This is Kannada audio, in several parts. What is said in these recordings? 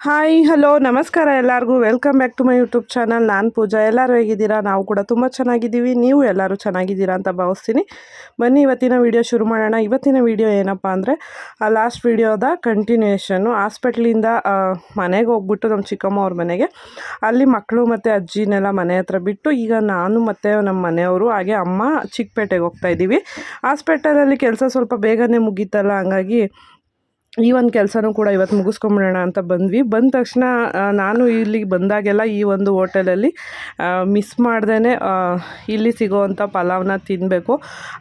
ಹಾಯ್ ಹಲೋ ನಮಸ್ಕಾರ ಎಲ್ಲರಿಗೂ. Welcome back to my YouTube channel ನಾನು ಪೂಜಾ. ಎಲ್ಲರೂ ಹೇಗಿದ್ದೀರಾ? ನಾವು ಕೂಡ ತುಂಬ ಚೆನ್ನಾಗಿದ್ದೀವಿ. ನೀವು ಎಲ್ಲರೂ ಚೆನ್ನಾಗಿದ್ದೀರಾ ಅಂತ ಭಾವಿಸ್ತೀನಿ. ಬನ್ನಿ, ಇವತ್ತಿನ ವಿಡಿಯೋ ಶುರು ಮಾಡೋಣ. ಇವತ್ತಿನ ವಿಡಿಯೋ ಏನಪ್ಪ ಅಂದರೆ ಲಾಸ್ಟ್ ವೀಡಿಯೋದ ಕಂಟಿನ್ಯೂಯೇಷನ್ನು ಹಾಸ್ಪಿಟ್ಲಿಂದ ಮನೆಗೆ ಹೋಗ್ಬಿಟ್ಟು ನಮ್ಮ ಚಿಕ್ಕಮ್ಮ ಅವ್ರ ಮನೆಗೆ. ಅಲ್ಲಿ ಮಕ್ಕಳು ಮತ್ತು ಅಜ್ಜಿನೆಲ್ಲ ಮನೆ ಹತ್ರ ಬಿಟ್ಟು ಈಗ ನಾನು ಮತ್ತು ನಮ್ಮ ಮನೆಯವರು, ಹಾಗೆ ಅಮ್ಮ ಚಿಕ್ಕಪೇಟೆಗೆ ಹೋಗ್ತಾ ಇದ್ದೀವಿ. ಹಾಸ್ಪಿಟಲಲ್ಲಿ ಕೆಲಸ ಸ್ವಲ್ಪ ಬೇಗನೆ ಮುಗೀತಲ್ಲ, ಹಂಗಾಗಿ ಈ ಒಂದು ಕೆಲಸನೂ ಕೂಡ ಇವತ್ತು ಮುಗಿಸ್ಕೊಂಬಿಡೋಣ ಅಂತ ಬಂದ್ವಿ. ಬಂದ ತಕ್ಷಣ ನಾನು ಇಲ್ಲಿಗೆ ಬಂದಾಗೆಲ್ಲ ಈ ಒಂದು ಹೋಟೆಲಲ್ಲಿ ಮಿಸ್ ಮಾಡ್ದೇ ಇಲ್ಲಿ ಸಿಗೋವಂಥ ಪಲಾವ್ನ ತಿನ್ನಬೇಕು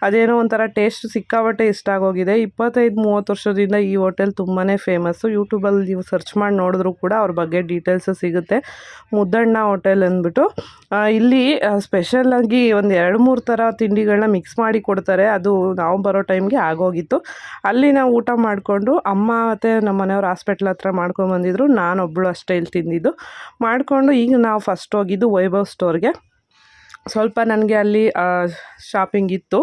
ಅದೇನೋ ಒಂಥರ ಟೇಸ್ಟ್ ಸಿಕ್ಕಾಬಟ್ಟೆ ಇಷ್ಟ ಆಗೋಗಿದೆ. ಇಪ್ಪತ್ತೈದು, ಮೂವತ್ತು ವರ್ಷದಿಂದ ಈ ಹೋಟೆಲ್ ತುಂಬಾ ಫೇಮಸ್ಸು ಯೂಟ್ಯೂಬಲ್ಲಿ ನೀವು ಸರ್ಚ್ ಮಾಡಿ ನೋಡಿದ್ರು ಕೂಡ ಅವ್ರ ಬಗ್ಗೆ ಡೀಟೇಲ್ಸ್ ಸಿಗುತ್ತೆ. ಮುದ್ದಣ್ಣ ಹೋಟೆಲ್ ಅಂದ್ಬಿಟ್ಟು ಇಲ್ಲಿ ಸ್ಪೆಷಲಾಗಿ ಒಂದು ಎರಡು, ಮೂರು ಥರ ತಿಂಡಿಗಳನ್ನ ಮಿಕ್ಸ್ ಮಾಡಿ ಕೊಡ್ತಾರೆ. ಅದು ನಾವು ಬರೋ ಟೈಮ್ಗೆ ಆಗೋಗಿತ್ತು. ಅಲ್ಲಿ ನಾವು ಊಟ ಮಾಡಿಕೊಂಡು ಅಮ್ಮ ಮತ್ತು ನಮ್ಮ ಮನೆಯವ್ರು ಹಾಸ್ಪಿಟ್ಲ್ ಹತ್ರ ಮಾಡ್ಕೊಂಬಂದಿದ್ರು ನಾನೊಬ್ಬಳು ಅಷ್ಟೇ ಇಲ್ಲಿ ತಿಂದಿದ್ದು. ಮಾಡಿಕೊಂಡು ಈಗ ನಾವು ಫಸ್ಟ್ ಹೋಗಿದ್ದು ವೈಭವ್ ಸ್ಟೋರ್ಗೆ ಸ್ವಲ್ಪ ನನಗೆ ಅಲ್ಲಿ ಶಾಪಿಂಗ್ ಇತ್ತು.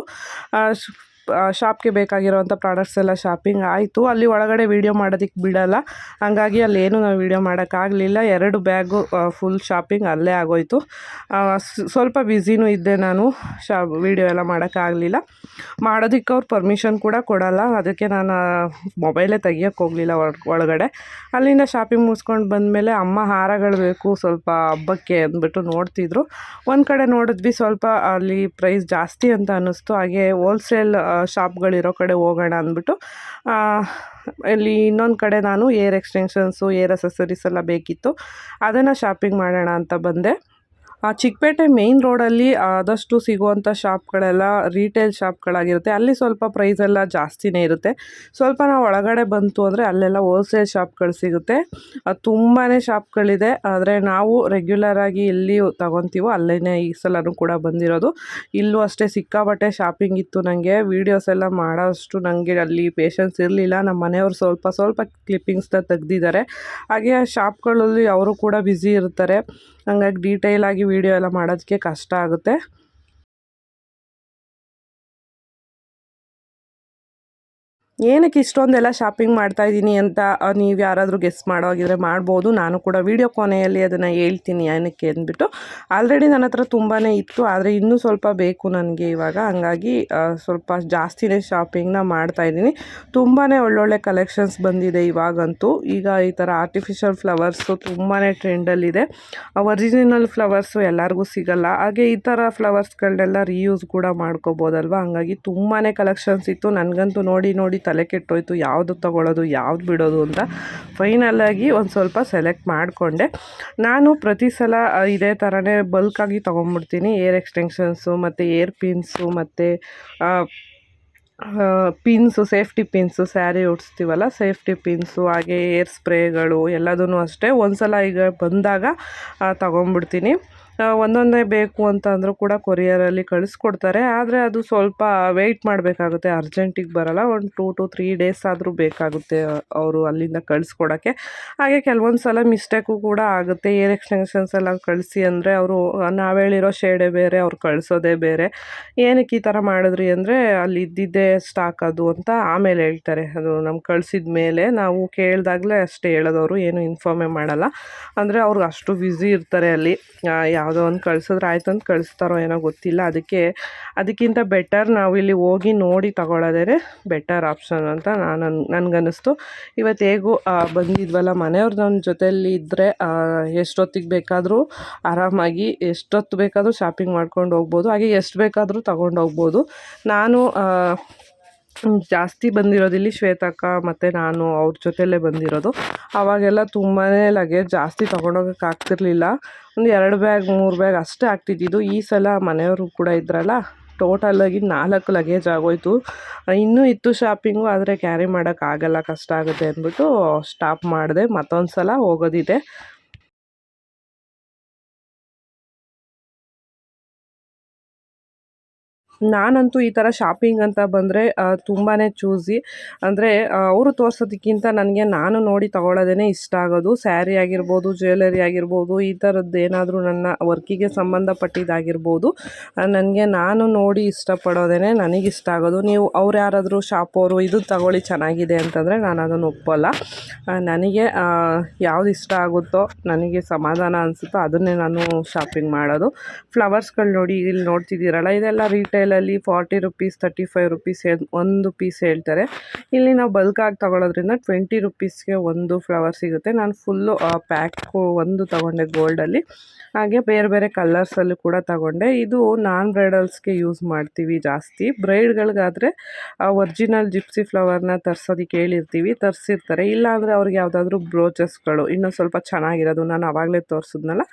ಶಾಪ್ಗೆ ಬೇಕಾಗಿರೋವಂಥ ಪ್ರಾಡಕ್ಟ್ಸ್ ಎಲ್ಲ ಶಾಪಿಂಗ್ ಆಯಿತು. ಅಲ್ಲಿ ಒಳಗಡೆ ವೀಡಿಯೋ ಮಾಡೋದಕ್ಕೆ ಬಿಡಲ್ಲ. ಹಾಗಾಗಿ ಅಲ್ಲಿ ಏನು ನಾವು ವೀಡಿಯೋ ಮಾಡೋಕ್ಕಾಗಲಿಲ್ಲ ಎರಡು ಬ್ಯಾಗು ಫುಲ್ ಶಾಪಿಂಗ್ ಅಲ್ಲೇ ಆಗೋಯ್ತು. ಸ್ವಲ್ಪ ಬ್ಯುಸಿನೂ ಇದ್ದೆ ನಾನು. ಶಾ ವೀಡಿಯೋ ಎಲ್ಲ ಮಾಡೋಕ್ಕಾಗಲಿಲ್ಲ ಮಾಡೋದಕ್ಕೆ ಅವ್ರು ಪರ್ಮಿಷನ್ ಕೂಡ ಕೊಡಲ್ಲ. ಅದಕ್ಕೆ ನಾನು ಮೊಬೈಲೇ ತೆಗಿಯೋಕ್ಕೆ ಹೋಗಲಿಲ್ಲ ಒಳಗಡೆ. ಅಲ್ಲಿಂದ ಶಾಪಿಂಗ್ ಮುಗಿಸ್ಕೊಂಡು ಬಂದಮೇಲೆ ಅಮ್ಮ ಹಾರಗಳು ಬೇಕು. ಸ್ವಲ್ಪ ಹಬ್ಬಕ್ಕೆ ಅಂದ್ಬಿಟ್ಟು ನೋಡ್ತಿದ್ರು. ಒಂದು ಕಡೆ ನೋಡಿದ್ವಿ ಸ್ವಲ್ಪ ಅಲ್ಲಿ ಪ್ರೈಸ್ ಜಾಸ್ತಿ ಅಂತ ಅನ್ನಿಸ್ತು. ಹಾಗೆ ಹೋಲ್ಸೇಲ್ ಶಾಪ್ಗಳಿರೋ ಕಡೆ ಹೋಗೋಣ ಅಂದ್ಬಿಟ್ಟು ಇಲ್ಲಿ ಇನ್ನೊಂದು ಕಡೆ ನಾನು ಏರ್ ಎಕ್ಸ್ಟೆನ್ಷನ್ಸು, ಏರ್ ಅಸೆಸರೀಸ್ ಎಲ್ಲ ಬೇಕಿತ್ತು. ಅದನ್ನು ಶಾಪಿಂಗ್ ಮಾಡೋಣ ಅಂತ ಬಂದೆ. ಚಿಕ್ಕಪೇಟೆ ಮೇಯ್ನ್ ರೋಡಲ್ಲಿ ಆದಷ್ಟು ಸಿಗುವಂಥ ಶಾಪ್ಗಳೆಲ್ಲ ರೀಟೇಲ್ ಶಾಪ್ಗಳಾಗಿರುತ್ತೆ. ಅಲ್ಲಿ ಸ್ವಲ್ಪ ಪ್ರೈಸ್ ಎಲ್ಲ ಜಾಸ್ತಿನೇ ಇರುತ್ತೆ. ಸ್ವಲ್ಪ ನಾವು ಒಳಗಡೆ ಬಂತು ಅಂದರೆ ಅಲ್ಲೆಲ್ಲ ಹೋಲ್ಸೇಲ್ ಶಾಪ್ಗಳು ಸಿಗುತ್ತೆ. ತುಂಬಾ ಶಾಪ್ಗಳಿದೆ. ಆದರೆ ನಾವು ರೆಗ್ಯುಲರಾಗಿ ಎಲ್ಲಿ ತಗೊತೀವೋ ಅಲ್ಲೇ ಈ ಸಲನೂ ಕೂಡ ಬಂದಿರೋದು. ಇಲ್ಲೂ ಅಷ್ಟೇ ಸಿಕ್ಕಾಬಟ್ಟೆ ಶಾಪಿಂಗ್ ಇತ್ತು ನನಗೆ ವೀಡಿಯೋಸ್ ಎಲ್ಲ ಮಾಡೋಷ್ಟು ನನಗೆ ಅಲ್ಲಿ ಪೇಷನ್ಸ್ ಇರಲಿಲ್ಲ. ನಮ್ಮ ಮನೆಯವರು ಸ್ವಲ್ಪ ಸ್ವಲ್ಪ ಕ್ಲಿಪ್ಪಿಂಗ್ಸ್ನ ತೆಗೆದಿದ್ದಾರೆ. ಹಾಗೆ ಆ ಶಾಪ್ಗಳಲ್ಲಿ ಅವರು ಕೂಡ ಬ್ಯುಸಿ ಇರ್ತಾರೆ. ಹಂಗಾಗಿ ಡೀಟೇಲಾಗಿ ವೀಡಿಯೋ ಎಲ್ಲ ಮಾಡೋದಕ್ಕೆ ಕಷ್ಟ ಆಗುತ್ತೆ. ಏನಕ್ಕೆ ಇಷ್ಟೊಂದೆಲ್ಲ ಶಾಪಿಂಗ್ ಮಾಡ್ತಾ ಇದ್ದೀನಿ ಅಂತ ನೀವು ಯಾರಾದರೂ ಗೆಸ್ ಮಾಡೋಗಿದ್ರೆ ಮಾಡ್ಬೋದು. ನಾನು ಕೂಡ ವಿಡಿಯೋ ಕೊನೆಯಲ್ಲಿ ಅದನ್ನು ಹೇಳ್ತೀನಿ ಏನಕ್ಕೆ ಅಂದ್ಬಿಟ್ಟು. ಆಲ್ರೆಡಿ ನನ್ನ ಹತ್ರ ತುಂಬಾ ಇತ್ತು, ಆದರೆ ಇನ್ನೂ ಸ್ವಲ್ಪ ಬೇಕು ನನಗೆ ಇವಾಗ. ಹಂಗಾಗಿ ಸ್ವಲ್ಪ ಜಾಸ್ತಿನೇ ಶಾಪಿಂಗ್ನ ಮಾಡ್ತಾ ಇದ್ದೀನಿ. ತುಂಬಾ ಒಳ್ಳೊಳ್ಳೆ ಕಲೆಕ್ಷನ್ಸ್ ಬಂದಿದೆ ಇವಾಗಂತೂ. ಈಗ ಈ ಥರ ಆರ್ಟಿಫಿಷಿಯಲ್ ಫ್ಲವರ್ಸು ತುಂಬಾ ಟ್ರೆಂಡಲ್ಲಿದೆ ಒರಿಜಿನಲ್ ಫ್ಲವರ್ಸು ಎಲ್ಲರಿಗೂ ಸಿಗಲ್ಲ. ಹಾಗೆ ಈ ಥರ ಫ್ಲವರ್ಸ್ಗಳನ್ನೆಲ್ಲ ರೀಯೂಸ್ ಕೂಡ ಮಾಡ್ಕೋಬೋದಲ್ವ? ಹಂಗಾಗಿ ತುಂಬಾ ಕಲೆಕ್ಷನ್ಸ್ ಇತ್ತು. ನನಗಂತೂ ನೋಡಿ ನೋಡಿ ತಲೆ ಕೆಟ್ಟೋಯ್ತು ಯಾವುದು ತಗೊಳ್ಳೋದು ಯಾವ್ದು ಬಿಡೋದು ಅಂತ ಫೈನಲಾಗಿ ಒಂದು ಸ್ವಲ್ಪ ಸೆಲೆಕ್ಟ್ ಮಾಡಿಕೊಂಡೆ. ನಾನು ಪ್ರತಿ ಸಲ ಇದೇ ಥರನೇ ಬಲ್ಕಾಗಿ ತೊಗೊಂಬಿಡ್ತೀನಿ. ಏರ್ ಎಕ್ಸ್ಟೆನ್ಷನ್ಸು ಮತ್ತು ಏರ್ ಪಿನ್ಸು ಮತ್ತು ಪಿನ್ಸು ಸೇಫ್ಟಿ ಪಿನ್ಸು ಸ್ಯಾರಿ ಉಡ್ಸ್ತೀವಲ್ಲ ಸೇಫ್ಟಿ ಪಿನ್ಸು ಹಾಗೆ ಏರ್ ಸ್ಪ್ರೇಗಳು ಎಲ್ಲದೂ ಅಷ್ಟೇ. ಒಂದು ಸಲ ಈಗ ಬಂದಾಗ ತೊಗೊಂಡ್ಬಿಡ್ತೀನಿ ಒಂದೊಂದೇ ಬೇಕು ಅಂತ ಅಂದರೂ ಕೂಡ ಕೊರಿಯರಲ್ಲಿ ಕಳಿಸ್ಕೊಡ್ತಾರೆ. ಆದರೆ ಅದು ಸ್ವಲ್ಪ ವೆಯ್ಟ್ ಮಾಡಬೇಕಾಗುತ್ತೆ. ಅರ್ಜೆಂಟಿಗೆ ಬರಲ್ಲ. ಒಂದು ಟೂ ಟು ತ್ರೀ ಡೇಸ್ ಆದರೂ ಬೇಕಾಗುತ್ತೆ ಅವರು ಅಲ್ಲಿಂದ ಕಳಿಸ್ಕೊಡೋಕ್ಕೆ. ಹಾಗೆ ಕೆಲವೊಂದು ಸಲ ಮಿಸ್ಟೇಕು ಕೂಡ ಆಗುತ್ತೆ. ಏರ್ ಎಕ್ಸ್ಟೆನ್ಷನ್ಸ್ ಎಲ್ಲ ಕಳಿಸಿ ಅಂದರೆ ಅವರು, ನಾವು ಹೇಳಿರೋ ಶೇಡೇ ಬೇರೆ, ಅವ್ರು ಕಳಿಸೋದೇ ಬೇರೆ. ಏನಕ್ಕೆ ಈ ಥರ ಮಾಡಿದ್ರಿ ಅಂದರೆ ಅಲ್ಲಿ ಇದ್ದಿದ್ದೇ ಸ್ಟಾಕ್ ಅದು ಅಂತ ಆಮೇಲೆ ಹೇಳ್ತಾರೆ. ಅದು ನಮ್ಗೆ ಕಳಿಸಿದ ಮೇಲೆ ನಾವು ಕೇಳಿದಾಗಲೇ ಅಷ್ಟೇ ಹೇಳೋದವರು. ಏನು ಇನ್ಫಾರ್ಮೇ ಮಾಡಲ್ಲ. ಅಂದರೆ ಅವ್ರಿಗೆ ಅಷ್ಟು ಬ್ಯುಸಿ ಇರ್ತಾರೆ ಅಲ್ಲಿ. ಯಾವುದೋ ಒಂದು ಕಳ್ಸಿದ್ರೆ ಆಯ್ತು ಅಂತ ಕಳಿಸ್ತಾರೋ ಏನೋ ಗೊತ್ತಿಲ್ಲ. ಅದಕ್ಕೆ, ಅದಕ್ಕಿಂತ ಬೆಟರ್ ನಾವು ಇಲ್ಲಿ ಹೋಗಿ ನೋಡಿ ತಗೊಳ್ಳೋದೇ ಬೆಟರ್ ಆಪ್ಷನ್ ಅಂತ ನಾನು ನನಗನ್ನಿಸ್ತು. ಇವತ್ತು ಹೇಗೂ ಬಂದಿದ್ವಲ್ಲ ಮನೆಯವ್ರು ನನ್ನ ಜೊತೆಯಲ್ಲಿ ಇದ್ದರೆ ಎಷ್ಟೊತ್ತಿಗೆ ಬೇಕಾದರೂ ಆರಾಮಾಗಿ, ಎಷ್ಟೊತ್ತು ಬೇಕಾದರೂ ಶಾಪಿಂಗ್ ಮಾಡ್ಕೊಂಡು ಹೋಗ್ಬೋದು, ಹಾಗೆ ಎಷ್ಟು ಬೇಕಾದರೂ ತಗೊಂಡು ಹೋಗ್ಬೋದು. ನಾನು ಜಾಸ್ತಿ ಬಂದಿರೋದು ಇಲ್ಲಿ ಶ್ವೇತಕ್ಕ ಮತ್ತು ನಾನು ಅವ್ರ ಜೊತೆಲೇ ಬಂದಿರೋದು. ಅವಾಗೆಲ್ಲ ತುಂಬಾ ಲಗೇಜ್ ಜಾಸ್ತಿ ತೊಗೊಂಡೋಗಕ್ಕೆ ಆಗ್ತಿರ್ಲಿಲ್ಲ. ಒಂದು ಎರಡು ಬ್ಯಾಗ್ ಮೂರು ಬ್ಯಾಗ್ ಅಷ್ಟೇ ಆಗ್ತಿದ್ದಿದ್ದು. ಈ ಸಲ ಮನೆಯವರು ಕೂಡ ಇದ್ರಲ್ಲ ಟೋಟಲಾಗಿ ನಾಲ್ಕು ಲಗೇಜ್ ಆಗೋಯ್ತು. ಇನ್ನೂ ಇತ್ತು ಶಾಪಿಂಗು ಆದರೆ ಕ್ಯಾರಿ ಮಾಡೋಕ್ಕಾಗಲ್ಲ ಕಷ್ಟ ಆಗುತ್ತೆ ಅಂದ್ಬಿಟ್ಟು ಸ್ಟಾಪ್ ಮಾಡಿದೆ. ಮತ್ತೊಂದು ಸಲ ಹೋಗೋದಿದೆ. ನಾನಂತೂ ಈ ಥರ ಶಾಪಿಂಗ್ ಅಂತ ಬಂದರೆ ತುಂಬಾ ಚೂಸಿ ಅಂದರೆ ಅವರು ತೋರಿಸೋದಕ್ಕಿಂತ ನನಗೆ ನಾನು ನೋಡಿ ತಗೊಳ್ಳೋದೇ ಇಷ್ಟ ಆಗೋದು. ಸ್ಯಾರಿ ಆಗಿರ್ಬೋದು ಜ್ಯುವೆಲರಿ ಆಗಿರ್ಬೋದು, ಈ ಥರದ್ದು ಏನಾದರೂ ನನ್ನ ವರ್ಕಿಗೆ ಸಂಬಂಧಪಟ್ಟಿದ್ದಾಗಿರ್ಬೋದು ನನಗೆ ನಾನು ನೋಡಿ ಇಷ್ಟಪಡೋದೇ ನನಗಿಷ್ಟ ಆಗೋದು. ನೀವು ಅವ್ರು ಯಾರಾದರೂ ಶಾಪವರು ಇದು ತಗೊಳ್ಳಿ ಚೆನ್ನಾಗಿದೆ ಅಂತಂದರೆ ನಾನು ಅದನ್ನು ಒಪ್ಪಲ್ಲ. ನನಗೆ ಯಾವುದು ಇಷ್ಟ ಆಗುತ್ತೋ, ನನಗೆ ಸಮಾಧಾನ ಅನಿಸುತ್ತೋ ಅದನ್ನೇ ನಾನು ಶಾಪಿಂಗ್ ಮಾಡೋದು. ಫ್ಲವರ್ಸ್ಗಳು ನೋಡಿ ಇಲ್ಲಿ ನೋಡ್ತಿದ್ದೀರಲ್ಲ, ಇದೆಲ್ಲ ರಿಟೇಲಲ್ಲಿ forty rupees thirty five rupees ಒಂದು ಪೀಸ್ ಹೇಳ್ತಾರೆ. ಇಲ್ಲಿ ನಾವು ಬಲ್ಕಾಗಿ ತಗೊಳ್ಳೋದ್ರಿಂದ ಟ್ವೆಂಟಿ ರುಪೀಸ್ಗೆ ಒಂದು ಫ್ಲವರ್ ಸಿಗುತ್ತೆ. ನಾನು ಫುಲ್ಲು ಪ್ಯಾಕು ಒಂದು ತಗೊಂಡೆ ಗೋಲ್ಡಲ್ಲಿ ಹಾಗೆ ಬೇರೆ ಬೇರೆ ಕಲರ್ಸಲ್ಲೂ ಕೂಡ ತಗೊಂಡೆ. ಇದು ನಾನ್ ಬ್ರೈಡಲ್ಸ್ಗೆ ಯೂಸ್ ಮಾಡ್ತೀವಿ ಜಾಸ್ತಿ. ಬ್ರೈಡ್ಗಳಿಗಾದರೆ ಒರಿಜಿನಲ್ ಜಿಪ್ಸಿ ಫ್ಲವರ್ನ ತರ್ಸೋದಕ್ಕೆ ಹೇಳಿರ್ತೀವಿ ತರಿಸಿರ್ತಾರೆ. ಇಲ್ಲಾಂದರೆ ಅವ್ರಿಗೆ ಯಾವುದಾದ್ರೂ ಬ್ರೋಚಸ್ಗಳು ಇನ್ನೊಂದು ಸ್ವಲ್ಪ ಚೆನ್ನಾಗಿರೋದು, ನಾನು ಆವಾಗಲೇ ತೋರಿಸಿದ್ನಲ್ಲ,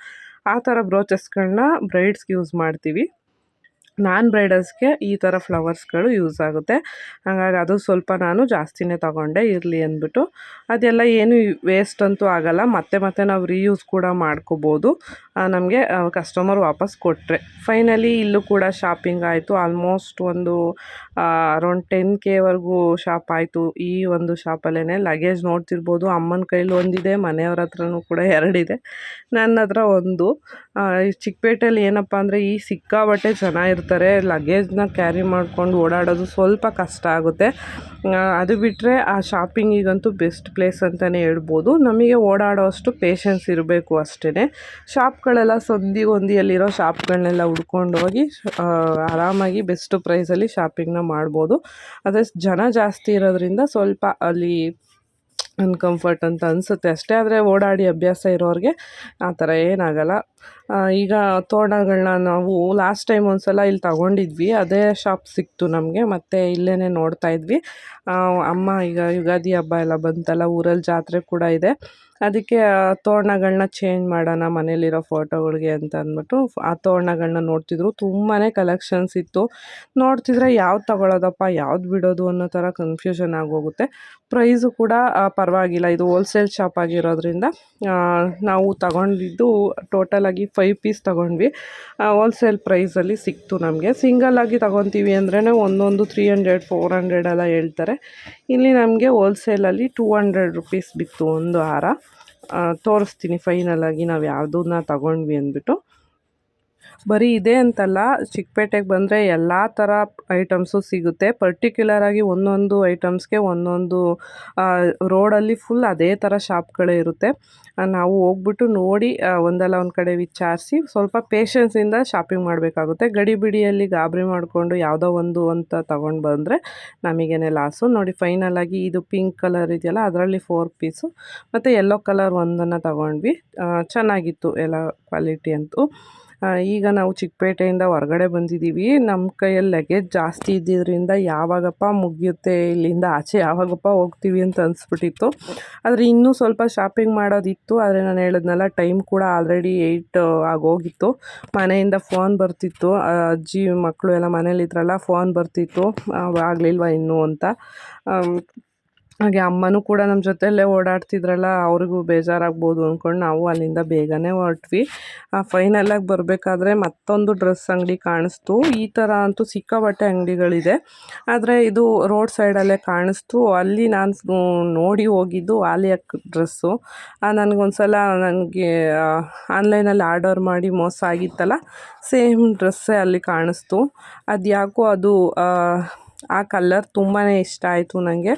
ಆ ಥರ ಬ್ರೋಚಸ್ಗಳನ್ನ ಬ್ರೈಡ್ಸ್ಗೆ ಯೂಸ್ ಮಾಡ್ತೀವಿ. ನಾನ್ ಬ್ರೈಡಲ್ಸ್ಗೆ ಈ ಥರ ಫ್ಲವರ್ಸ್ಗಳು ಯೂಸ್ ಆಗುತ್ತೆ. ಹಾಗಾಗಿ ಅದು ಸ್ವಲ್ಪ ನಾನು ಜಾಸ್ತಿನೇ ತಗೊಂಡೆ, ಇರಲಿ ಅಂದ್ಬಿಟ್ಟು. ಅದೆಲ್ಲ ಏನು ವೇಸ್ಟ್ ಅಂತೂ ಆಗಲ್ಲ. ಮತ್ತೆ ಮತ್ತೆ ನಾವು ರೀಯೂಸ್ ಕೂಡ ಮಾಡ್ಕೋಬೋದು. ನಮಗೆ ಕಸ್ಟಮರ್ ವಾಪಸ್ ಕೊಟ್ಟರೆ ಫೈನಲಿ ಇಲ್ಲೂ ಕೂಡ ಶಾಪಿಂಗ್ ಆಯಿತು. ಆಲ್ಮೋಸ್ಟ್ ಒಂದು ಅರೌಂಡ್ ಟೆನ್ ಕೆವರೆಗೂ ಶಾಪ್ ಆಯಿತು. ಈ ಒಂದು ಶಾಪಲ್ಲೇ ಲಗೇಜ್ ನೋಡ್ತಿರ್ಬೋದು. ಅಮ್ಮನ ಕೈಲಿ ಒಂದಿದೆ, ಮನೆಯವ್ರ ಹತ್ರನೂ ಕೂಡ ಎರಡಿದೆ. ನನ್ನ ಹತ್ರ ಒಂದು ಚಿಕ್ಕಪೇಟೆಯಲ್ಲಿ ಏನಪ್ಪ ಅಂದರೆ ಈ ಸಿಕ್ಕಾಬಟ್ಟೆ ಜನ ಇರ್ತಾರೆ ಲಗೇಜ್ನ ಕ್ಯಾರಿ ಮಾಡ್ಕೊಂಡು ಓಡಾಡೋದು ಸ್ವಲ್ಪ ಕಷ್ಟ ಆಗುತ್ತೆ. ಅದು ಬಿಟ್ಟರೆ ಆ ಶಾಪಿಂಗಿಗಂತೂ ಬೆಸ್ಟ್ ಪ್ಲೇಸ್ ಅಂತಲೇ ಹೇಳ್ಬೋದು. ನಮಗೆ ಓಡಾಡೋ ಅಷ್ಟು ಪೇಷನ್ಸ್ ಇರಬೇಕು ಅಷ್ಟೇ ಶಾಪ್ಗಳೆಲ್ಲ ಸಂದಿ ಹೊಂದಿಯಲ್ಲಿರೋ ಶಾಪ್ಗಳನ್ನೆಲ್ಲ ಹುಡ್ಕೊಂಡು ಹೋಗಿ ಆರಾಮಾಗಿ ಬೆಸ್ಟ್ ಪ್ರೈಸಲ್ಲಿ ಶಾಪಿಂಗ್ನ ಮಾಡ್ಬೋದು. ಅದೇ ಜನ ಜಾಸ್ತಿ ಇರೋದ್ರಿಂದ ಸ್ವಲ್ಪ ಅಲ್ಲಿ ಅನ್ಕಂಫರ್ಟ್ ಅಂತ ಅನಿಸುತ್ತೆ. ಅಷ್ಟೇ ಆದರೆ ಓಡಾಡಿ ಅಭ್ಯಾಸ ಇರೋರಿಗೆ ಆ ಥರ ಏನಾಗಲ್ಲ. ಈಗ ತೋರಣಗಳನ್ನ ನಾವು ಲಾಸ್ಟ್ ಟೈಮ್ ಒಂದು ಸಲ ಇಲ್ಲಿ ತಗೊಂಡಿದ್ವಿ. ಅದೇ ಶಾಪ್ ಸಿಕ್ತು ನಮಗೆ. ಮತ್ತು ಇಲ್ಲೇ ನೋಡ್ತಾ ಇದ್ವಿ. ಅಮ್ಮ ಈಗ ಯುಗಾದಿ ಹಬ್ಬ ಎಲ್ಲ ಬಂತಲ್ಲ ಊರಲ್ಲಿ ಜಾತ್ರೆ ಕೂಡ ಇದೆ. ಅದಕ್ಕೆ ಆ ತೋರಣಗಳನ್ನ ಚೇಂಜ್ ಮಾಡೋಣ ಮನೇಲಿರೋ ಫೋಟೋಗಳಿಗೆ ಅಂತ ಅಂದ್ಬಿಟ್ಟು ಆ ತೋರಣಗಳನ್ನ ನೋಡ್ತಿದ್ರು. ತುಂಬಾ ಕಲೆಕ್ಷನ್ಸ್ ಇತ್ತು. ನೋಡ್ತಿದ್ರೆ ಯಾವ್ದು ತಗೊಳ್ಳೋದಪ್ಪ ಯಾವ್ದು ಬಿಡೋದು ಅನ್ನೋ ಥರ ಕನ್ಫ್ಯೂಷನ್ ಆಗೋಗುತ್ತೆ. ಪ್ರೈಸು ಕೂಡ ಪರವಾಗಿಲ್ಲ. ಇದು ಹೋಲ್ಸೇಲ್ ಶಾಪ್ ಆಗಿರೋದ್ರಿಂದ ನಾವು ತಗೊಂಡಿದ್ದು ಟೋಟಲಾಗಿ ಫೈವ್ ಪೀಸ್ ತಗೊಂಡ್ವಿ. ಹೋಲ್ಸೇಲ್ ಪ್ರೈಸಲ್ಲಿ ಸಿಕ್ತು ನಮಗೆ. ಸಿಂಗಲ್ಲಾಗಿ ತಗೊತೀವಿ ಅಂದ್ರೇ ಒಂದೊಂದು ತ್ರೀ ಹಂಡ್ರೆಡ್ ಫೋರ್ ಹಂಡ್ರೆಡ್ ಎಲ್ಲ ಹೇಳ್ತಾರೆ. ಇಲ್ಲಿ ನಮಗೆ ಹೋಲ್ಸೇಲಲ್ಲಿ ಟೂ ಹಂಡ್ರೆಡ್ ರುಪೀಸ್ ಬಿತ್ತು ಒಂದು ಹಾರ. ತೋರಿಸ್ತೀನಿ ಆಗಿ ನಾವು ಯಾವುದನ್ನ ತಗೊಂಡ್ವಿ ಅಂದ್ಬಿಟ್ಟು. ಬರೀ ಇದೆ ಅಂತಲ್ಲ, ಚಿಕ್ಕಪೇಟೆಗೆ ಬಂದರೆ ಎಲ್ಲ ಥರ ಐಟಮ್ಸು ಸಿಗುತ್ತೆ. ಪರ್ಟಿಕ್ಯುಲರಾಗಿ ಒಂದೊಂದು ಐಟಮ್ಸ್ಗೆ ಒಂದೊಂದು ರೋಡಲ್ಲಿ ಫುಲ್ ಅದೇ ಥರ ಶಾಪ್ಗಳೇ ಇರುತ್ತೆ. ನಾವು ಹೋಗ್ಬಿಟ್ಟು ನೋಡಿ ಒಂದಲ್ಲ ಒಂದು ಕಡೆ ವಿಚಾರಿಸಿ ಸ್ವಲ್ಪ ಪೇಷನ್ಸಿಂದ ಶಾಪಿಂಗ್ ಮಾಡಬೇಕಾಗುತ್ತೆ. ಗಡಿಬಿಡಿಯಲ್ಲಿ ಗಾಬರಿ ಮಾಡಿಕೊಂಡು ಯಾವುದೋ ಒಂದು ಅಂತ ತಗೊಂಡು ಬಂದರೆ ನಮಗೇನೆ ಲಾಸು ನೋಡಿ ಫೈನಲ್ ಆಗಿ ಇದು ಪಿಂಕ್ ಕಲರ್ ಇದೆಯಲ್ಲ, ಅದರಲ್ಲಿ ಫೋರ್ ಪೀಸು ಮತ್ತು ಯೆಲ್ಲೋ ಕಲರ್ ಒಂದನ್ನು ತಗೊಂಡ್ವಿ. ಚೆನ್ನಾಗಿತ್ತು ಎಲ್ಲ ಕ್ವಾಲಿಟಿ ಅಂತೂ. ಈಗ ನಾವು ಚಿಕ್ಕಪೇಟೆಯಿಂದ ಹೊರಗಡೆ ಬಂದಿದ್ದೀವಿ. ನಮ್ಮ ಕೈಯಲ್ಲಿ ಲಗೇಜ್ ಜಾಸ್ತಿ ಇದ್ದಿದ್ದರಿಂದ ಯಾವಾಗಪ್ಪ ಮುಗಿಯುತ್ತೆ, ಇಲ್ಲಿಂದ ಆಚೆ ಯಾವಾಗಪ್ಪ ಹೋಗ್ತೀವಿ ಅಂತ ಅನಿಸ್ಬಿಟ್ಟಿತ್ತು. ಆದರೆ ಇನ್ನೂ ಸ್ವಲ್ಪ ಶಾಪಿಂಗ್ ಮಾಡೋದಿತ್ತು. ಆದರೆ ನಾನು ಹೇಳಿದ್ನಲ್ಲ ಟೈಮ್ ಕೂಡ ಆಲ್ರೆಡಿ ಏಯ್ಟ್ ಆಗೋಗಿತ್ತು. ಮನೆಯಿಂದ ಫೋನ್ ಬರ್ತಿತ್ತು. ಅಜ್ಜಿ ಮಕ್ಕಳು ಎಲ್ಲ ಮನೇಲಿದ್ರಲ್ಲ ಫೋನ್ ಬರ್ತಿತ್ತು. ಆಗಲಿಲ್ವ ಇನ್ನೂ? ಅಂತ. ಹಾಗೆ ಅಮ್ಮನೂ ಕೂಡ ನಮ್ಮ ಜೊತೆಯಲ್ಲೇ ಓಡಾಡ್ತಿದ್ರಲ್ಲ ಅವ್ರಿಗೂ ಬೇಜಾರಾಗ್ಬೋದು ಅಂದ್ಕೊಂಡು ನಾವು ಅಲ್ಲಿಂದ ಬೇಗನೆ ಹೊರಟ್ವಿ. ಆ ಫೈನಲಾಗಿ ಬರಬೇಕಾದ್ರೆ ಮತ್ತೊಂದು ಡ್ರೆಸ್ ಅಂಗಡಿ ಕಾಣಿಸ್ತು. ಈ ಥರ ಅಂತೂ ಸಿಕ್ಕಾಬಟ್ಟೆ ಅಂಗಡಿಗಳಿದೆ. ಆದರೆ ಇದು ರೋಡ್ ಸೈಡಲ್ಲೇ ಕಾಣಿಸ್ತು. ಅಲ್ಲಿ ನಾನು ನೋಡಿ ಹೋಗಿದ್ದು ಆಲಿಯಾಕ್ ಡ್ರೆಸ್ಸು. ನನಗೊಂದು ಸಲ ನನಗೆ ಆನ್ಲೈನಲ್ಲಿ ಆರ್ಡರ್ ಮಾಡಿ ಮೋಸ ಆಗಿತ್ತಲ್ಲ ಸೇಮ್ ಡ್ರೆಸ್ಸೇ ಅಲ್ಲಿ ಕಾಣಿಸ್ತು. ಅದು ಯಾಕೋ ಅದು ಆ, ಆ ಕಲರ್ ತುಂಬಾ ಇಷ್ಟ ಆಯಿತು ನನಗೆ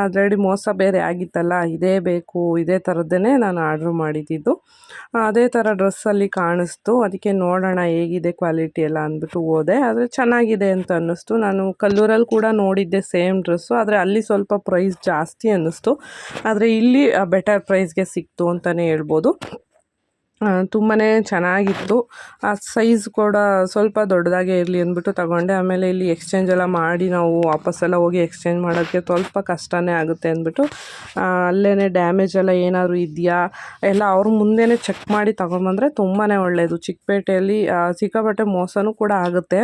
ಆಲ್ರೆಡಿ ಮೋಸ ಬೇರೆ ಆಗಿತ್ತಲ್ಲ, ಇದೇ ಬೇಕು, ಇದೇ ಥರದ್ದೇ ನಾನು ಆರ್ಡ್ರ್ ಮಾಡಿದ್ದಿದ್ದು ಅದೇ ಥರ ಡ್ರೆಸ್ಸಲ್ಲಿ ಕಾಣಿಸ್ತು. ಅದಕ್ಕೆ ನೋಡೋಣ ಹೇಗಿದೆ ಕ್ವಾಲಿಟಿ ಎಲ್ಲ ಅಂದ್ಬಿಟ್ಟು ಹೋದೆ. ಆದರೆ ಚೆನ್ನಾಗಿದೆ ಅಂತ ಅನ್ನಿಸ್ತು. ನಾನು ಕಲ್ಲೂರಲ್ಲಿ ಕೂಡ ನೋಡಿದ್ದೆ ಸೇಮ್ ಡ್ರೆಸ್ಸು, ಆದರೆ ಅಲ್ಲಿ ಸ್ವಲ್ಪ ಪ್ರೈಸ್ ಜಾಸ್ತಿ ಅನ್ನಿಸ್ತು. ಆದರೆ ಇಲ್ಲಿ ಬೆಟರ್ ಪ್ರೈಸ್ಗೆ ಸಿಕ್ತು ಅಂತಲೇ ಹೇಳ್ಬೋದು. ತುಂಬಾ ಚೆನ್ನಾಗಿತ್ತು. ಆ ಸೈಜ್ ಕೂಡ ಸ್ವಲ್ಪ ದೊಡ್ಡದಾಗೇ ಇರಲಿ ಅಂದ್ಬಿಟ್ಟು ತಗೊಂಡೆ. ಆಮೇಲೆ ಇಲ್ಲಿ ಎಕ್ಸ್ಚೇಂಜ್ ಎಲ್ಲ ಮಾಡಿ ನಾವು ವಾಪಸ್ಸೆಲ್ಲ ಹೋಗಿ ಎಕ್ಸ್ಚೇಂಜ್ ಮಾಡೋಕ್ಕೆ ಸ್ವಲ್ಪ ಕಷ್ಟನೇ ಆಗುತ್ತೆ ಅಂದ್ಬಿಟ್ಟು ಅಲ್ಲೇ ಡ್ಯಾಮೇಜ್ ಎಲ್ಲ ಏನಾದರೂ ಇದೆಯಾ? ಎಲ್ಲ ಅವ್ರ ಮುಂದೆನೇ ಚೆಕ್ ಮಾಡಿ ತೊಗೊಂಬಂದರೆ ತುಂಬಾ ಒಳ್ಳೆಯದು ಚಿಕ್ಕಪೇಟೆಯಲ್ಲಿ ಸಿಕ್ಕಾಪಟ್ಟೆ ಮೋಸನೂ ಕೂಡ ಆಗುತ್ತೆ.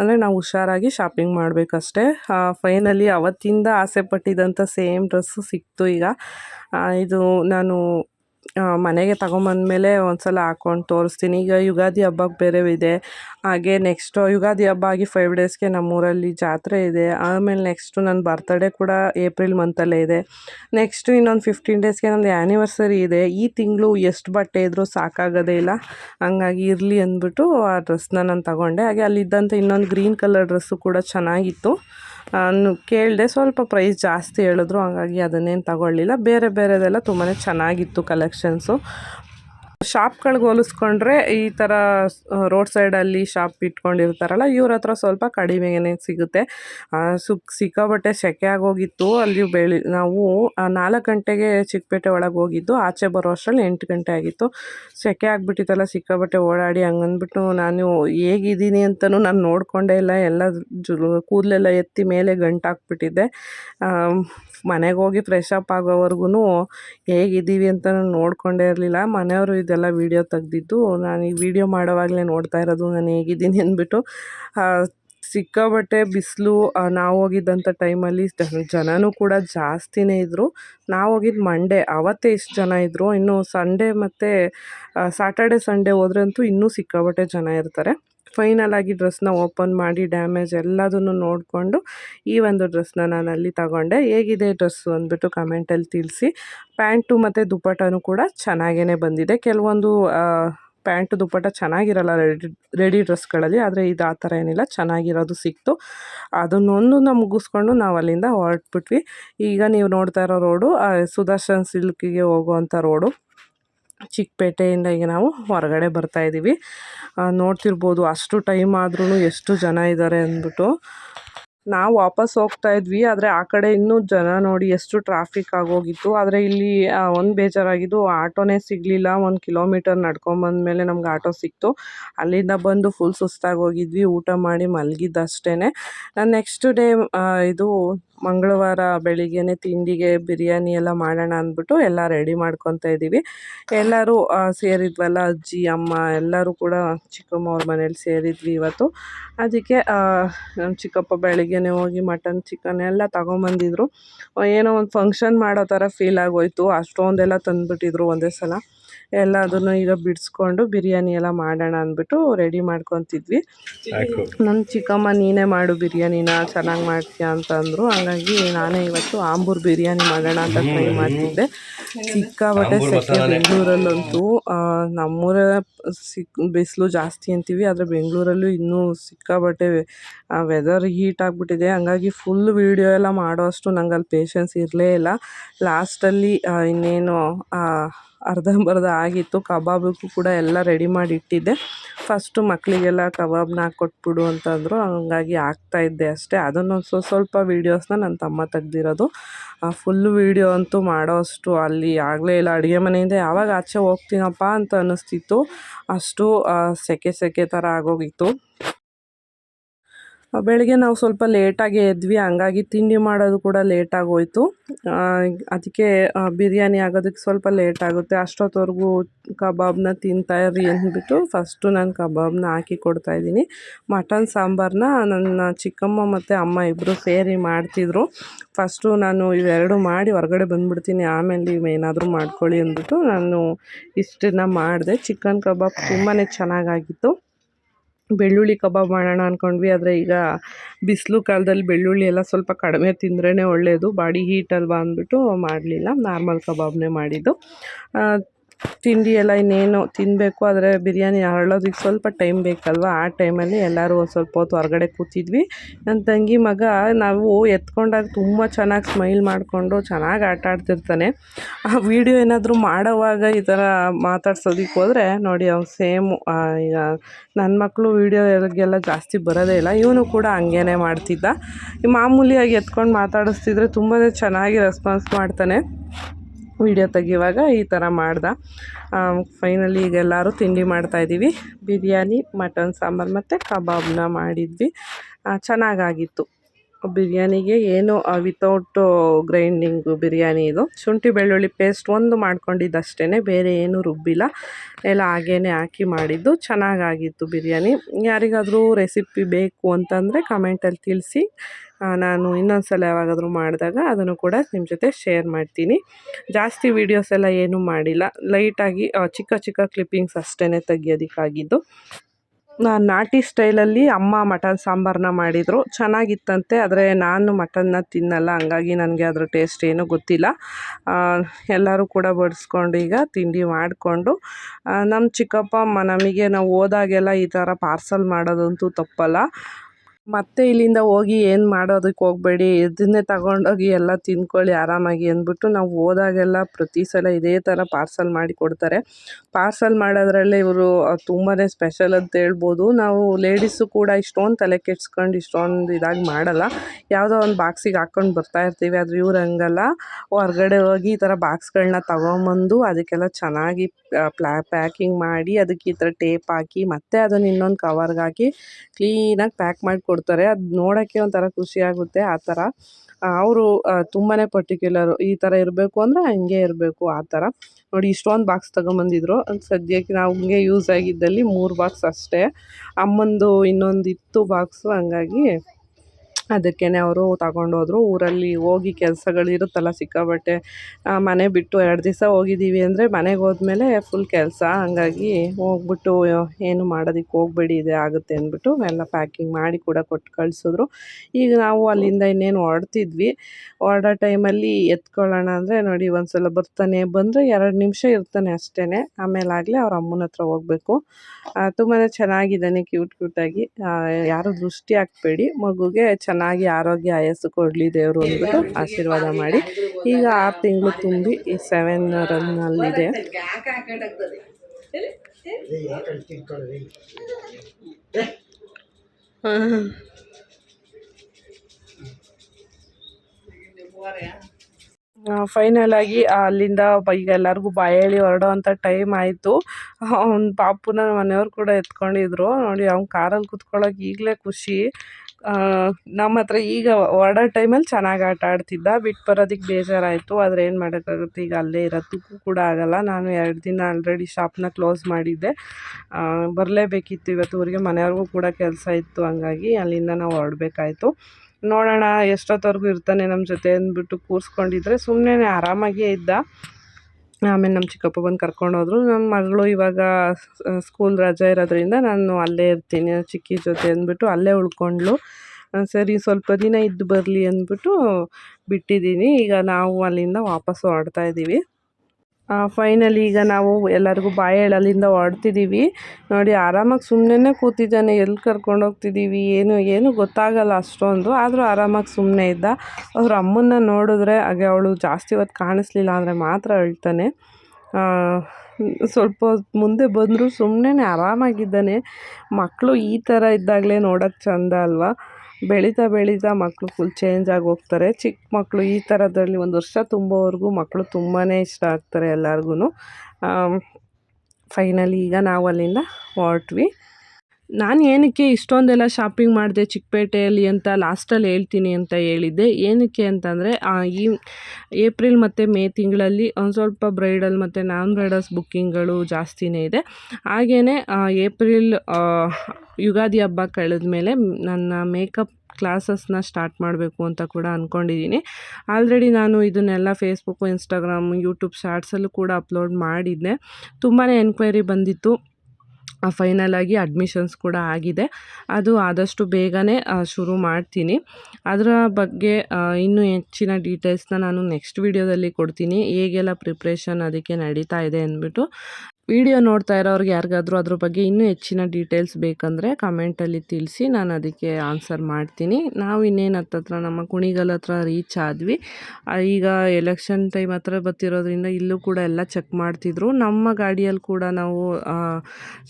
ಅಂದರೆ ನಾವು ಹುಷಾರಾಗಿ ಶಾಪಿಂಗ್ ಮಾಡಬೇಕಷ್ಟೇ. ಫೈನಲಿ ಅವತ್ತಿಂದ ಆಸೆ ಪಟ್ಟಿದ್ದಂಥ ಸೇಮ್ ಡ್ರೆಸ್ಸು ಸಿಕ್ತು ಈಗ. ಇದು ನಾನು ಮನೆಗೆ ತಗೊಂಬಂದಮೇಲೆ ಒಂದು ಸಲ ಹಾಕೊಂಡು ತೋರಿಸ್ತೀನಿ. ಈಗ ಯುಗಾದಿ ಹಬ್ಬಕ್ಕೆ ಬೇರೆ ಇದೆ. ಹಾಗೆ ನೆಕ್ಸ್ಟು ಯುಗಾದಿ ಹಬ್ಬ ಆಗಿ ಫೈವ್ ಡೇಸ್ಗೆ ನಮ್ಮೂರಲ್ಲಿ ಜಾತ್ರೆ ಇದೆ. ಆಮೇಲೆ ನೆಕ್ಸ್ಟು ನನ್ನ ಬರ್ತಡೇ ಕೂಡ ಏಪ್ರಿಲ್ ಮಂತಲ್ಲೇ ಇದೆ. ನೆಕ್ಸ್ಟು ಇನ್ನೊಂದು ಫಿಫ್ಟೀನ್ ಡೇಸ್ಗೆ ನಂದು ಆ್ಯನಿವರ್ಸರಿ ಇದೆ. ಈ ತಿಂಗಳು ಎಷ್ಟು ಬಟ್ಟೆ ಇದ್ದರೂ ಸಾಕಾಗೋದೇ ಇಲ್ಲ. ಹಂಗಾಗಿ ಇರಲಿ ಅಂದ್ಬಿಟ್ಟು ಆ ಡ್ರೆಸ್ನ ನಾನು ತಗೊಂಡೆ. ಹಾಗೆ ಅಲ್ಲಿದ್ದಂಥ ಇನ್ನೊಂದು ಗ್ರೀನ್ ಕಲರ್ ಡ್ರೆಸ್ಸು ಕೂಡ ಚೆನ್ನಾಗಿತ್ತು. ನಾನು ಕೇಳಿದೆ ಸ್ವಲ್ಪ ಪ್ರೈಸ್ ಜಾಸ್ತಿ ಹೇಳಿದ್ರು ಹಾಗಾಗಿ ಅದನ್ನೇನು ತಗೊಳ್ಳಿಲ್ಲ. ಬೇರೆ ಬೇರೆದೆಲ್ಲ ತುಂಬಾ ಚೆನ್ನಾಗಿತ್ತು ಕಲೆಕ್ಷನ್ಸು ಶಾಪ್ಗಳಿಗೆ ಹೋಲಿಸ್ಕೊಂಡ್ರೆ ಈ ಥರ ರೋಡ್ ಸೈಡಲ್ಲಿ ಶಾಪ್ ಇಟ್ಕೊಂಡಿರ್ತಾರಲ್ಲ, ಇವ್ರ ಹತ್ರ ಸ್ವಲ್ಪ ಕಡಿಮೆಗೆ ಸಿಗುತ್ತೆ. ಸುಕ್ ಸಿಕ್ಕಾಬಟ್ಟೆ ಸೆಕೆ ಆಗೋಗಿತ್ತು. ಅಲ್ಲಿ ಬೆಳಿ, ನಾವು ನಾಲ್ಕು ಗಂಟೆಗೆ ಚಿಕ್ಕಪೇಟೆ ಒಳಗೆ ಹೋಗಿದ್ದು. ಆಚೆ ಬರೋ ಅಷ್ಟರಲ್ಲಿ ಎಂಟು ಗಂಟೆ ಆಗಿತ್ತು. ಸೆಕೆ ಆಗಿಬಿಟ್ಟಿತ್ತಲ್ಲ ಸಿಕ್ಕಾಬಟ್ಟೆ ಓಡಾಡಿ ಹಂಗಂದ್ಬಿಟ್ಟು ನಾನು ಹೇಗಿದ್ದೀನಿ ಅಂತಲೂ ನಾನು ನೋಡಿಕೊಂಡೇ ಇಲ್ಲ. ಎಲ್ಲ ಜು, ಕೂದಲೆಲ್ಲ ಎತ್ತಿ ಮೇಲೆ ಗಂಟು ಹಾಕ್ಬಿಟ್ಟಿದ್ದೆ ಮನೆಗೆ ಹೋಗಿ ಫ್ರೆಶ್ ಅಪ್ ಆಗೋವರೆಗೂ ಹೇಗಿದ್ದೀವಿ ಅಂತ ನಾನು ನೋಡ್ಕೊಂಡೇ ಇರಲಿಲ್ಲ. ಮನೆಯವರು ಇದೆಲ್ಲ ವೀಡಿಯೋ ತೆಗೆದಿದ್ದು, ನಾನು ಈ ವಿಡಿಯೋ ಮಾಡೋವಾಗಲೇ ನೋಡ್ತಾ ಇರೋದು ನಾನು ಹೇಗಿದ್ದೀನಿ ಅಂದ್ಬಿಟ್ಟು ಸಿಕ್ಕಾಬಟ್ಟೆ ಬಿಸಿಲು ನಾವು ಹೋಗಿದ್ದಂಥ ಟೈಮಲ್ಲಿ ಜನನೂ ಕೂಡ ಜಾಸ್ತಿನೇ ಇದ್ದರು ನಾವು ಹೋಗಿದ್ದು ಮಂಡೇ ಅವತ್ತೇ ಇಷ್ಟು ಜನ ಇದ್ದರು ಇನ್ನು ಸಂಡೇ ಮತ್ತು ಸಾಟರ್ಡೆ ಸಂಡೇ ಹೋದ್ರಂತೂ ಇನ್ನೂ ಸಿಕ್ಕಾಬಟ್ಟೆ ಜನ ಇರ್ತಾರೆ. ಫೈನಲ್ ಆಗಿ ಡ್ರೆಸ್ನ ಓಪನ್ ಮಾಡಿ ಡ್ಯಾಮೇಜ್ ಎಲ್ಲದನ್ನು ನೋಡಿಕೊಂಡು ಈ ಒಂದು ಡ್ರೆಸ್ನ ನಾನು ಅಲ್ಲಿ ತಗೊಂಡೆ. ಹೇಗಿದೆ ಡ್ರೆಸ್ ಅಂದ್ಬಿಟ್ಟು ಕಮೆಂಟಲ್ಲಿ ತಿಳಿಸಿ. ಪ್ಯಾಂಟು ಮತ್ತು ದುಪ್ಪಟ್ಟನೂ ಕೂಡ ಚೆನ್ನಾಗೇ ಬಂದಿದೆ. ಕೆಲವೊಂದು ಪ್ಯಾಂಟ್, ದುಪ್ಪಟ್ಟ ಚೆನ್ನಾಗಿರಲ್ಲ ರೆಡಿ ರೆಡಿ ಡ್ರೆಸ್ಗಳಲ್ಲಿ, ಆದರೆ ಇದು ಆ ಥರ ಏನಿಲ್ಲ, ಚೆನ್ನಾಗಿರೋದು ಸಿಕ್ತು. ಅದನ್ನೊಂದನ್ನ ಮುಗಿಸ್ಕೊಂಡು ನಾವು ಅಲ್ಲಿಂದ ಹೊರಟ್ಬಿಟ್ವಿ. ಈಗ ನೀವು ನೋಡ್ತಾ ಇರೋ ರೋಡು ಸುದರ್ಶನ್ ಸಿಲ್ಕಿಗೆ ಹೋಗುವಂಥ ರೋಡು. ಚಿಕ್ಕಪೇಟೆಯಿಂದ ಈಗ ನಾವು ಹೊರಗಡೆ ಬರ್ತಾ ಆ, ನೋಡ್ತಿರ್ಬೋದು ಅಷ್ಟು ಟೈಮ್ ಆದ್ರೂ ಎಷ್ಟು ಜನ ಇದ್ದಾರೆ ಅಂದ್ಬಿಟ್ಟು. ನಾವು ವಾಪಸ್ ಹೋಗ್ತಾ ಇದ್ವಿ ಆದರೆ ಆ ಕಡೆ ಇನ್ನೂ ಜನ ನೋಡಿ ಎಷ್ಟು ಟ್ರಾಫಿಕ್ ಆಗೋಗಿತ್ತು. ಆದರೆ ಇಲ್ಲಿ ಒಂದು ಬೇಜಾರಾಗಿದ್ದು ಆಟೋನೇ ಸಿಗಲಿಲ್ಲ. ಒಂದು ಕಿಲೋಮೀಟರ್ ನಡ್ಕೊಂಬಂದ್ಮೇಲೆ ನಮ್ಗೆ ಆಟೋ ಸಿಕ್ತು. ಅಲ್ಲಿಂದ ಬಂದು ಫುಲ್ ಸುಸ್ತಾಗಿ ಹೋಗಿದ್ವಿ. ಊಟ ಮಾಡಿ ಮಲಗಿದ್ದಷ್ಟೇ ನಾನು ನೆಕ್ಸ್ಟ್ ಡೇ ಇದು ಮಂಗಳವಾರ ಬೆಳಿಗ್ಗೆನೆ ತಿಂಡಿಗೆ ಬಿರಿಯಾನಿ ಎಲ್ಲ ಮಾಡೋಣ ಅಂದ್ಬಿಟ್ಟು ಎಲ್ಲ ರೆಡಿ ಮಾಡ್ಕೊತಾ ಇದ್ದೀವಿ. ಎಲ್ಲರೂ ಸೇರಿದ್ವಲ್ಲ ಅಜ್ಜಿ, ಅಮ್ಮ, ಎಲ್ಲರೂ ಕೂಡ ಚಿಕ್ಕಮ್ಮ ಅವ್ರ ಮನೇಲಿ ಸೇರಿದ್ವಿ ಇವತ್ತು. ಅದಕ್ಕೆ ನಮ್ಮ ಚಿಕ್ಕಪ್ಪ ಬೆಳಿಗ್ಗೆನೆ ಹೋಗಿ ಮಟನ್, ಚಿಕನ್ ಎಲ್ಲ ತಗೊಂಬಂದಿದ್ರು. ಏನೋ ಒಂದು ಫಂಕ್ಷನ್ ಮಾಡೋ ಥರ ಫೀಲ್ ಆಗೋಯ್ತು. ಅಷ್ಟೊಂದೆಲ್ಲ ತಂದುಬಿಟ್ಟಿದ್ರು ಒಂದೇ ಸಲ. ಎಲ್ಲದನ್ನು ಈಗ ಬಿಡಿಸ್ಕೊಂಡು ಬಿರಿಯಾನಿ ಎಲ್ಲ ಮಾಡೋಣ ಅಂದ್ಬಿಟ್ಟು ರೆಡಿ ಮಾಡ್ಕೊತಿದ್ವಿ. ನನ್ನ ಚಿಕ್ಕಮ್ಮ ನೀನೇ ಮಾಡು ಬಿರಿಯಾನಿನ ಚೆನ್ನಾಗಿ ಮಾಡ್ತೀಯ ಅಂತ ಹಾಗಾಗಿ ನಾನೇ ಇವತ್ತು ಆಂಬೂರ್ ಬಿರಿಯಾನಿ ಮಾಡೋಣ ಅಂತ ಟ್ರೈ ಮಾಡ್ತಿದ್ದೆ. ಸಿಕ್ಕಾಬಟ್ಟೆ ಸೆಕೆ ಬೆಂಗಳೂರಲ್ಲಂತೂ ನಮ್ಮೂರ ಸಿಕ್ ಬಿಸಿಲು ಜಾಸ್ತಿ ಅಂತೀವಿ ಆದರೆ ಬೆಂಗಳೂರಲ್ಲೂ ಇನ್ನೂ ಸಿಕ್ಕಾಬಟ್ಟೆ ವೆದರ್ ಹೀಟ್ ಆಗಿಬಿಟ್ಟಿದೆ. ಹಂಗಾಗಿ ಫುಲ್ ವೀಡಿಯೋ ಎಲ್ಲ ಮಾಡೋ ಅಷ್ಟು ನಂಗೆ ಅಲ್ಲಿ ಪೇಷನ್ಸ್ ಇರಲೇ ಇಲ್ಲ ಲಾಸ್ಟಲ್ಲಿ ಇನ್ನೇನು ಅರ್ಧಂಬರ್ಧ ಆಗಿತ್ತು. ಕಬಾಬಿಗೂ ಕೂಡ ಎಲ್ಲ ರೆಡಿ ಮಾಡಿ ಇಟ್ಟಿದ್ದೆ. ಫಸ್ಟು ಮಕ್ಕಳಿಗೆಲ್ಲ ಕಬಾಬ್ನ ಹಾಕ್ಕೊಟ್ಬಿಡು ಅಂತಂದರು ಹಂಗಾಗಿ ಆಗ್ತಾ ಇದ್ದೆ ಅಷ್ಟೇ. ಅದನ್ನೊಂದು ಸ್ವಲ್ಪ ಸ್ವಲ್ಪ ವೀಡಿಯೋಸ್ನ ನನ್ನ ತಮ್ಮ ತೆಗ್ದಿರೋದು. ಫುಲ್ಲು ವೀಡಿಯೋ ಅಂತೂ ಮಾಡೋ ಅಷ್ಟು ಅಲ್ಲಿ ಆಗಲೇ ಇಲ್ಲ. ಅಡುಗೆ ಮನೆಯಿಂದ ಯಾವಾಗ ಆಚೆ ಹೋಗ್ತೀನಪ್ಪ ಅಂತ ಅನ್ನಿಸ್ತಿತ್ತು ಅಷ್ಟು ಸೆಕೆ ಸೆಕೆ ಥರ ಆಗೋಗಿತ್ತು. ಬೆಳಗ್ಗೆ ನಾವು ಸ್ವಲ್ಪ ಲೇಟಾಗಿ ಎದ್ವಿ. ಹಂಗಾಗಿ ತಿಂಡಿ ಮಾಡೋದು ಕೂಡ ಲೇಟಾಗಿ ಹೋಯಿತು ಅದಕ್ಕೆ ಬಿರಿಯಾನಿ ಆಗೋದಕ್ಕೆ ಸ್ವಲ್ಪ ಲೇಟ್ ಆಗುತ್ತೆ ಅಷ್ಟೊತ್ತವರೆಗೂ ಕಬಾಬ್ನ ತಿಂತಾ ಇರಿ ಅಂದ್ಬಿಟ್ಟು ಫಸ್ಟು ನಾನು ಕಬಾಬ್ನ ಹಾಕಿ ಕೊಡ್ತಾ ಇದ್ದೀನಿ. ಮಟನ್ ಸಾಂಬಾರನ್ನ ನನ್ನ ಚಿಕ್ಕಮ್ಮ ಮತ್ತು ಅಮ್ಮ ಇಬ್ಬರು ಸೇರಿ ಮಾಡ್ತಿದ್ರು. ಫಸ್ಟು ನಾನು ಇವೆರಡು ಮಾಡಿ ಹೊರಗಡೆ ಬಂದುಬಿಡ್ತೀನಿ. ಆಮೇಲೆ ಇವೇನಾದರೂ ಮಾಡ್ಕೊಳ್ಳಿ ಅಂದ್ಬಿಟ್ಟು ನಾನು ಇಷ್ಟನ್ನ ಮಾಡಿದೆ. ಚಿಕನ್ ಕಬಾಬ್ ತುಂಬಾ ಚೆನ್ನಾಗಾಗಿತ್ತು. ಬೆಳ್ಳುಳ್ಳಿ ಕಬಾಬ್ ಮಾಡೋಣ ಅಂದ್ಕೊಂಡ್ವಿ ಆದರೆ ಈಗ ಬಿಸಿಲು ಕಾಲದಲ್ಲಿ ಬೆಳ್ಳುಳ್ಳಿ ಎಲ್ಲ ಸ್ವಲ್ಪ ಕಡಿಮೆ ತಿಂದ್ರೇ ಒಳ್ಳೆಯದು ಬಾಡಿ ಹೀಟ್ ಅಲ್ವಾ ಅಂದ್ಬಿಟ್ಟು ಮಾಡಲಿಲ್ಲ. ನಾರ್ಮಲ್ ಕಬಾಬ್ನೇ ಮಾಡಿದ್ದು. ತಿಂಡಿ ಎಲ್ಲ ಇನ್ನೇನು ತಿನ್ನಬೇಕು ಆದರೆ ಬಿರಿಯಾನಿ ಹರಳೋದಕ್ಕೆ ಸ್ವಲ್ಪ ಟೈಮ್ ಬೇಕಲ್ವ? ಆ ಟೈಮಲ್ಲಿ ಎಲ್ಲರೂ ಒಂದು ಸ್ವಲ್ಪ ಹೊತ್ತು ಹೊರಗಡೆ ಕೂತಿದ್ವಿ. ನನ್ನ ತಂಗಿ ಮಗ ನಾವು ಎತ್ಕೊಂಡಾಗ ತುಂಬ ಚೆನ್ನಾಗಿ ಸ್ಮೈಲ್ ಮಾಡಿಕೊಂಡು ಚೆನ್ನಾಗಿ ಆಟ ಆಡ್ತಿರ್ತಾನೆ. ಆ ವಿಡಿಯೋ ಏನಾದರೂ ಮಾಡೋವಾಗ ಈ ಥರ ಮಾತಾಡ್ಸೋದಕ್ಕೆ ಹೋದರೆ ನೋಡಿ ಅವ್ನು ಸೇಮು ಈಗ ನನ್ನ ಮಕ್ಕಳು ವೀಡಿಯೋಗೆಲ್ಲ ಜಾಸ್ತಿ ಬರೋದೇ ಇಲ್ಲ. ಇವನು ಕೂಡ ಹಂಗೇನೆ ಮಾಡ್ತಿದ್ದ. ಮಾಮೂಲಿಯಾಗಿ ಎತ್ಕೊಂಡು ಮಾತಾಡಿಸ್ತಿದ್ರೆ ತುಂಬಾ ಚೆನ್ನಾಗಿ ರೆಸ್ಪಾನ್ಸ್ ಮಾಡ್ತಾನೆ. ವಿಡಿಯೋ ತೆಗಿಯುವಾಗ ಈ ಥರ ಮಾಡ್ದೆ. ಫೈನಲಿ ಈಗ ಎಲ್ಲರೂ ತಿಂಡಿ ಮಾಡ್ತಾಯಿದ್ದೀವಿ ಬಿರಿಯಾನಿ, ಮಟನ್, ಸಾಂಬಾರು ಮತ್ತು ಕಬಾಬ್ನ ಮಾಡಿದ್ವಿ. ಚೆನ್ನಾಗಾಗಿತ್ತು. ಬಿರಿಯಾನಿಗೆ ಏನು ವಿತೌಟು ಗ್ರೈಂಡಿಂಗು ಬಿರಿಯಾನಿ ಇದು. ಶುಂಠಿ ಬೆಳ್ಳುಳ್ಳಿ ಪೇಸ್ಟ್ ಒಂದು ಮಾಡ್ಕೊಂಡಿದ್ದಷ್ಟೇ ಬೇರೆ ಏನು ರುಬ್ಬಿಲ್ಲ. ಎಲ್ಲ ಹಾಗೇ ಹಾಕಿ ಮಾಡಿದ್ದು. ಚೆನ್ನಾಗಾಗಿತ್ತು ಬಿರಿಯಾನಿ. ಯಾರಿಗಾದರೂ ರೆಸಿಪಿ ಬೇಕು ಅಂತಂದರೆ ಕಮೆಂಟಲ್ಲಿ ತಿಳಿಸಿ. ನಾನು ಇನ್ನೊಂದು ಸಲ ಯಾವಾಗಾದರೂ ಮಾಡಿದಾಗ ಅದನ್ನು ಕೂಡ ನಿಮ್ಮ ಜೊತೆ ಶೇರ್ ಮಾಡ್ತೀನಿ. ಜಾಸ್ತಿ ವೀಡಿಯೋಸ್ ಎಲ್ಲ ಏನೂ ಮಾಡಿಲ್ಲ. ಲೈಟಾಗಿ ಚಿಕ್ಕ ಚಿಕ್ಕ ಕ್ಲಿಪ್ಪಿಂಗ್ಸ್ ಅಷ್ಟೇ ತೆಗಿಯೋದಕ್ಕಾಗಿದ್ದು. ನಾನು ನಾಟಿ ಸ್ಟೈಲಲ್ಲಿ ಅಮ್ಮ ಮಟನ್ ಸಾಂಬಾರನ್ನ ಮಾಡಿದರು. ಚೆನ್ನಾಗಿತ್ತಂತೆ, ಆದರೆ ನಾನು ಮಟನ್ನ ತಿನ್ನಲ್ಲ, ಹಂಗಾಗಿ ನನಗೆ ಅದರ ಟೇಸ್ಟ್ ಏನು ಗೊತ್ತಿಲ್ಲ. ಎಲ್ಲರೂ ಕೂಡ ಬಡಿಸ್ಕೊಂಡು ಈಗ ತಿಂಡಿ ಮಾಡಿಕೊಂಡು ನಮ್ಮ ಚಿಕ್ಕಪ್ಪ ನಮಗೆ ನಾವು ಹೋದಾಗೆಲ್ಲ ಈ ಥರ ಪಾರ್ಸಲ್ ಮಾಡೋದಂತೂ ತಪ್ಪಲ್ಲ. ಮತ್ತೆ ಇಲ್ಲಿಂದ ಹೋಗಿ ಏನು ಮಾಡೋದಕ್ಕೆ ಹೋಗಬೇಡಿ, ಇದನ್ನೇ ತಗೊಂಡೋಗಿ ಎಲ್ಲ ತಿಂದ್ಕೊಳ್ಳಿ ಆರಾಮಾಗಿ ಅಂದ್ಬಿಟ್ಟು ನಾವು ಹೋದಾಗೆಲ್ಲ ಪ್ರತಿ ಸಲ ಇದೇ ಥರ ಪಾರ್ಸಲ್ ಮಾಡಿ ಕೊಡ್ತಾರೆ. ಪಾರ್ಸಲ್ ಮಾಡೋದ್ರಲ್ಲೇ ಇವರು ತುಂಬಾ ಸ್ಪೆಷಲ್ ಅಂತ ಹೇಳ್ಬೋದು. ನಾವು ಲೇಡೀಸು ಕೂಡ ಇಷ್ಟೊಂದು ತಲೆ ಕೆಡ್ಸ್ಕೊಂಡು ಇಷ್ಟೊಂದು ಇದಾಗಿ ಮಾಡಲ್ಲ. ಯಾವುದೋ ಒಂದು ಬಾಕ್ಸಿಗೆ ಹಾಕ್ಕೊಂಡು ಬರ್ತಾ ಇರ್ತೀವಿ, ಆದರೆ ಇವ್ರು ಹಂಗಲ್ಲ. ಹೊರ್ಗಡೆ ಹೋಗಿ ಈ ಥರ ಬಾಕ್ಸ್ಗಳನ್ನ ತಗೊಂಬಂದು ಅದಕ್ಕೆಲ್ಲ ಚೆನ್ನಾಗಿ ಪ್ಲಾ, ಪ್ಯಾಕಿಂಗ್ ಮಾಡಿ ಅದಕ್ಕೆ ಈ ಥರ ಟೇಪ್ ಹಾಕಿ ಮತ್ತೆ ಅದನ್ನು ಇನ್ನೊಂದು ಕವರ್ಗೆ ಹಾಕಿ ಕ್ಲೀನಾಗಿ ಪ್ಯಾಕ್ ಮಾಡಿ ಕೊಡ್ತಾರೆ. ಅದು ನೋಡೋಕ್ಕೆ ಒಂಥರ ಖುಷಿ ಆಗುತ್ತೆ ಆ ಥರ. ಅವರು ತುಂಬಾ ಪರ್ಟಿಕ್ಯುಲರು ಈ ಥರ ಇರಬೇಕು ಅಂದರೆ ಹಂಗೆ ಇರಬೇಕು ಆ ಥರ. ನೋಡಿ ಇಷ್ಟೊಂದು ಬಾಕ್ಸ್ ತೊಗೊಂಬಂದಿದ್ರು. ಸದ್ಯಕ್ಕೆ ನಾವು ಹಂಗೆ ಯೂಸ್ ಆಗಿದ್ದಲ್ಲಿ ಮೂರು ಬಾಕ್ಸ್ ಅಷ್ಟೇ. ಅಮ್ಮಂದು ಇನ್ನೊಂದು ಇತ್ತು ಬಾಕ್ಸು ಹಂಗಾಗಿ ಅದಕ್ಕೇ ಅವರು ತಗೊಂಡೋದ್ರು. ಊರಲ್ಲಿ ಹೋಗಿ ಕೆಲಸಗಳಿರುತ್ತಲ್ಲ ಸಿಕ್ಕಾಪಟ್ಟೆ ಮನೆ ಬಿಟ್ಟು ಎರಡು ದಿವಸ ಹೋಗಿದ್ದೀವಿ ಅಂದರೆ ಮನೆಗೆ ಹೋದ್ಮೇಲೆ ಫುಲ್ ಕೆಲಸ. ಹಂಗಾಗಿ ಹೋಗ್ಬಿಟ್ಟು ಏನು ಮಾಡೋದಕ್ಕೆ ಹೋಗಬೇಡಿ, ಇದೆ ಆಗುತ್ತೆ ಅಂದ್ಬಿಟ್ಟು ಎಲ್ಲ ಪ್ಯಾಕಿಂಗ್ ಮಾಡಿ ಕೂಡ ಕೊಟ್ಟು ಕಳಿಸಿದ್ರು. ಈಗ ನಾವು ಅಲ್ಲಿಂದ ಇನ್ನೇನು ಹೊರಡ್ತಿದ್ವಿ. ಹೊರಡೋ ಟೈಮಲ್ಲಿ ಎತ್ಕೊಳ್ಳೋಣ ಅಂದರೆ ನೋಡಿ ಒಂದು ಸಲ ಬರ್ತಾನೆ ಬಂದರೆ ಎರಡು ನಿಮಿಷ ಇರ್ತಾನೆ ಅಷ್ಟೇ ಆಮೇಲೆ ಆಗಲೇ ಅವ್ರ ಅಮ್ಮನ ಹತ್ರ ಹೋಗಬೇಕು. ತುಂಬಾ ಚೆನ್ನಾಗಿದ್ದಾನೆ ಕ್ಯೂಟ್ ಕ್ಯೂಟಾಗಿ ಯಾರು ದೃಷ್ಟಿ ಹಾಕ್ಬೇಡಿ. ಮಗುಗೆ ಚೆನ್ನಾಗಿ ಆರೋಗ್ಯ ಆಯಸ್ಸು ಕೊಡಲಿ ದೇವರು ಅಂದ್ಬಿಟ್ಟು ಆಶೀರ್ವಾದ ಮಾಡಿ. ಈಗ ಆರು ತಿಂಗಳು ತುಂಬಿ ಈ ಸೆವೆನ್ ರನ್ನಲ್ಲಿದೆ. ಫೈನಲ್ ಆಗಿ ಅಲ್ಲಿಂದ ಈಗ ಎಲ್ಲರಿಗೂ ಬಾಯೇಳಿ ಹೇಳಿ ಹೊರಡೋ ಅಂಥ ಟೈಮ್ ಆಯಿತು. ಅವ್ನ ಪಾಪುನ ಮನೆಯವ್ರು ಕೂಡ ಎತ್ಕೊಂಡಿದ್ರು. ನೋಡಿ ಅವ್ನ ಕಾರಲ್ಲಿ ಕುತ್ಕೊಳ್ಳೋಕೆ ಈಗಲೇ ಖುಷಿ. ನಮ್ಮ ಹತ್ರ ಈಗ ಹೊರಡೋ ಟೈಮಲ್ಲಿ ಚೆನ್ನಾಗಿ ಆಟ ಆಡ್ತಿದ್ದ. ಬಿಟ್ಟು ಬರೋದಕ್ಕೆ ಬೇಜಾರಾಯಿತು. ಆದರೆ ಏನು ಮಾಡೋಕ್ಕಾಗುತ್ತೆ? ಈಗ ಅಲ್ಲೇ ಇರೋದಕ್ಕೂ ಕೂಡ ಆಗಲ್ಲ. ನಾನು ಎರಡು ದಿನ ಆಲ್ರೆಡಿ ಶಾಪ್ನ ಕ್ಲೋಸ್ ಮಾಡಿದ್ದೆ. ಬರಲೇಬೇಕಿತ್ತು ಇವತ್ತು ಊರಿಗೆ. ಮನೆಯವ್ರಿಗೂ ಕೂಡ ಕೆಲಸ ಇತ್ತು ಹಂಗಾಗಿ ಅಲ್ಲಿಂದ ನಾವು ಹೊರಡಬೇಕಾಯ್ತು. ನೋಡೋಣ ಎಷ್ಟೊತ್ತವರೆಗೂ ಇರ್ತಾನೆ ನಮ್ಮ ಜೊತೆ ಅಂದ್ಬಿಟ್ಟು ಕೂರಿಸ್ಕೊಂಡಿದ್ರೆ ಸುಮ್ಮನೆ ಆರಾಮಾಗಿಯೇ ಇದ್ದ. ಆಮೇಲೆ ನಮ್ಮ ಚಿಕ್ಕಪ್ಪ ಬಂದು ಕರ್ಕೊಂಡು ಹೋದ್ರು. ನನ್ನ ಮಗಳು ಇವಾಗ ಸ್ಕೂಲ್ ರಜೆ ಇರೋದ್ರಿಂದ ನಾನು ಅಲ್ಲೇ ಇರ್ತೀನಿ, ಚಿಕ್ಕಿ ಜೊತೆ ಅಂದ್ಬಿಟ್ಟು ಅಲ್ಲೇ ಉಳ್ಕೊಂಡ್ಳು. ಸರಿ, ಸ್ವಲ್ಪ ದಿನ ಇದ್ದು ಬರಲಿ ಅಂದ್ಬಿಟ್ಟು ಬಿಟ್ಟಿದ್ದೀನಿ. ಈಗ ನಾವು ಅಲ್ಲಿಂದ ವಾಪಸ್ ಹೊರಡ್ತಾ ಇದ್ದೀವಿ. ಫೈನಲಿ ಈಗ ನಾವು ಎಲ್ಲರಿಗೂ ಬಾಯಿ ಹೇಳಲಿಂದ ಹೊರಡ್ತಿದ್ದೀವಿ ನೋಡಿ ಆರಾಮಾಗಿ ಸುಮ್ಮನೆ ಕೂತಿದ್ದಾನೆ. ಎಲ್ಲಿ ಕರ್ಕೊಂಡು ಹೋಗ್ತಿದ್ದೀವಿ ಏನು ಏನು ಗೊತ್ತಾಗಲ್ಲ ಅಷ್ಟೊಂದು. ಆದರೂ ಆರಾಮಾಗಿ ಸುಮ್ಮನೆ ಇದ್ದ. ಅವ್ರ ಅಮ್ಮನ್ನ ನೋಡಿದ್ರೆ ಹಾಗೆ ಅವಳು ಜಾಸ್ತಿ ಹೊತ್ತು ಕಾಣಿಸ್ಲಿಲ್ಲ ಅಂದರೆ ಮಾತ್ರ ಅಳ್ತಾನೆ. ಆ, ಸ್ವಲ್ಪ ಮುಂದೆ ಬಂದರೂ ಸುಮ್ಮನೆ ಆರಾಮಾಗಿದ್ದಾನೆ. ಮಕ್ಕಳು ಈ ಥರ ಇದ್ದಾಗಲೇ ನೋಡೋಕ್ಕೆ ಚಂದ ಅಲ್ವಾ? ಬೆಳೀತಾ ಬೆಳೀತಾ ಮಕ್ಕಳು ಫುಲ್ ಚೇಂಜ್ ಆಗಿ ಹೋಗ್ತಾರೆ. ಚಿಕ್ಕ ಮಕ್ಕಳು ಈ ಥರದ್ರಲ್ಲಿ ಒಂದು ವರ್ಷ ತುಂಬೋವರೆಗೂ ಮಕ್ಕಳು ತುಂಬಾ ಇಷ್ಟ ಆಗ್ತಾರೆ ಎಲ್ಲರಿಗೂ ಫೈನಲಿ ಈಗ ನಾವು ಅಲ್ಲಿಂದ ಹೊರಟ್ವಿ. ನಾನು ಏನಕ್ಕೆ ಇಷ್ಟೊಂದೆಲ್ಲ ಶಾಪಿಂಗ್ ಮಾಡಿದೆ ಚಿಕ್ಕಪೇಟೆಯಲ್ಲಿ ಅಂತ ಲಾಸ್ಟಲ್ಲಿ ಹೇಳ್ತೀನಿ ಅಂತ ಹೇಳಿದ್ದೆ. ಏನಕ್ಕೆ ಅಂತಂದರೆ ಈ ಏಪ್ರಿಲ್ ಮತ್ತು ಮೇ ತಿಂಗಳಲ್ಲಿ ಒಂದು ಸ್ವಲ್ಪ ಬ್ರೈಡಲ್ ಮತ್ತು ನಾನ್ ಬ್ರೈಡಲ್ಸ್ ಬುಕ್ಕಿಂಗ್ಗಳು ಜಾಸ್ತಿನೇ ಇದೆ. ಹಾಗೆಯೇ ಏಪ್ರಿಲ್ ಯುಗಾದಿ ಹಬ್ಬ ಕಳೆದ ಮೇಲೆ ನನ್ನ ಮೇಕಪ್ ಕ್ಲಾಸಸ್ನ ಸ್ಟಾರ್ಟ್ ಮಾಡಬೇಕು ಅಂತ ಕೂಡ ಅಂದ್ಕೊಂಡಿದ್ದೀನಿ ಆಲ್ರೆಡಿ ನಾನು ಇದನ್ನೆಲ್ಲ ಫೇಸ್ಬುಕ್ಕು ಇನ್ಸ್ಟಾಗ್ರಾಮ್ ಯೂಟ್ಯೂಬ್ ಶಾರ್ಟ್ಸಲ್ಲೂ ಕೂಡ ಅಪ್ಲೋಡ್ ಮಾಡಿದ್ದೆ. ತುಂಬಾ ಎನ್ಕ್ವೈರಿ ಬಂದಿತ್ತು. ಫೈನಲ್ ಆಗಿ ಅಡ್ಮಿಷನ್ಸ್ ಕೂಡ ಆಗಿದೆ. ಅದು ಆದಷ್ಟು ಬೇಗನೆ ಶುರು ಮಾಡ್ತೀನಿ. ಅದರ ಬಗ್ಗೆ ಇನ್ನೂ ಹೆಚ್ಚಿನ ಡೀಟೇಲ್ಸ್ನ ನಾನು ನೆಕ್ಸ್ಟ್ ವೀಡಿಯೋದಲ್ಲಿ ಕೊಡ್ತೀನಿ. ಹೇಗೆಲ್ಲ ಪ್ರಿಪ್ರೇಷನ್ ಅದಕ್ಕೆ ನಡೀತಾ ಇದೆ ಅಂದ್ಬಿಟ್ಟು. ವಿಡಿಯೋ ನೋಡ್ತಾ ಇರೋರ್ಗೆ ಯಾರಿಗಾದ್ರೂ ಅದ್ರ ಬಗ್ಗೆ ಇನ್ನೂ ಹೆಚ್ಚಿನ ಡೀಟೇಲ್ಸ್ ಬೇಕಂದರೆ ಕಮೆಂಟಲ್ಲಿ ತಿಳಿಸಿ, ನಾನು ಅದಕ್ಕೆ ಆನ್ಸರ್ ಮಾಡ್ತೀನಿ. ನಾವು ಇನ್ನೇನು ಹತ್ರ ನಮ್ಮ ಕುಣಿಗಲ್ ಹತ್ರ ರೀಚ್ ಆದ್ವಿ. ಈಗ ಎಲೆಕ್ಷನ್ ಟೈಮ್ ಹತ್ರ ಬರ್ತಿರೋದ್ರಿಂದ ಇಲ್ಲೂ ಕೂಡ ಎಲ್ಲ ಚೆಕ್ ಮಾಡ್ತಿದ್ರು. ನಮ್ಮ ಗಾಡಿಯಲ್ಲಿ ಕೂಡ ನಾವು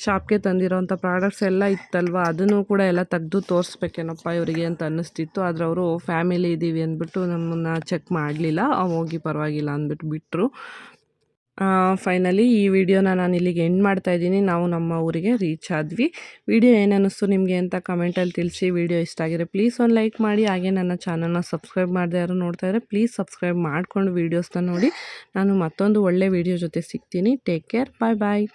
ಶಾಪ್ಗೆ ತಂದಿರೋವಂಥ ಪ್ರಾಡಕ್ಟ್ಸ್ ಎಲ್ಲ ಇತ್ತಲ್ವ? ಅದನ್ನು ಕೂಡ ಎಲ್ಲ ತೆಗೆದು ತೋರಿಸ್ಬೇಕೇನಪ್ಪ ಇವರಿಗೆ ಅಂತ ಅನ್ನಿಸ್ತಿತ್ತು. ಆದರೆ ಅವರು ಫ್ಯಾಮಿಲಿ ಇದ್ದೀವಿ ಅಂದ್ಬಿಟ್ಟು ನಮ್ಮನ್ನು ಚೆಕ್ ಮಾಡಲಿಲ್ಲ. ಹೋಗಿ ಪರವಾಗಿಲ್ಲ ಅಂದ್ಬಿಟ್ಟು ಬಿಟ್ಟರು ಫೈನಲಿ ಈ ವಿಡಿಯೋನ ನಾನು ಇಲ್ಲಿಗೆ ಎಂಡ್ ಮಾಡ್ತಾ ಇದ್ದೀನಿ. ನಾವು ನಮ್ಮ ಊರಿಗೆ ರೀಚ್ ಆದ್ವಿ. ವಿಡಿಯೋ ಏನನ್ನಿಸ್ತು ನಿಮಗೆ ಅಂತ ಕಮೆಂಟಲ್ಲಿ ತಿಳಿಸಿ. ವಿಡಿಯೋ ಇಷ್ಟ ಆಗಿದೆ ಪ್ಲೀಸ್ ಒಂದು ಲೈಕ್ ಮಾಡಿ. ಹಾಗೆ ನನ್ನ ಚಾನಲ್ನ ಸಬ್ಸ್ಕ್ರೈಬ್ ಮಾಡದೆ ಯಾರು ನೋಡ್ತಾ ಇದ್ದರೆ ಪ್ಲೀಸ್ ಸಬ್ಸ್ಕ್ರೈಬ್ ಮಾಡಿಕೊಂಡು ವೀಡಿಯೋಸ್ನ ನೋಡಿ. ನಾನು ಮತ್ತೊಂದು ಒಳ್ಳೆ ವಿಡಿಯೋ ಜೊತೆ ಸಿಗ್ತೀನಿ. ಟೇಕ್ ಕೇರ್ ಬಾಯ್ ಬಾಯ್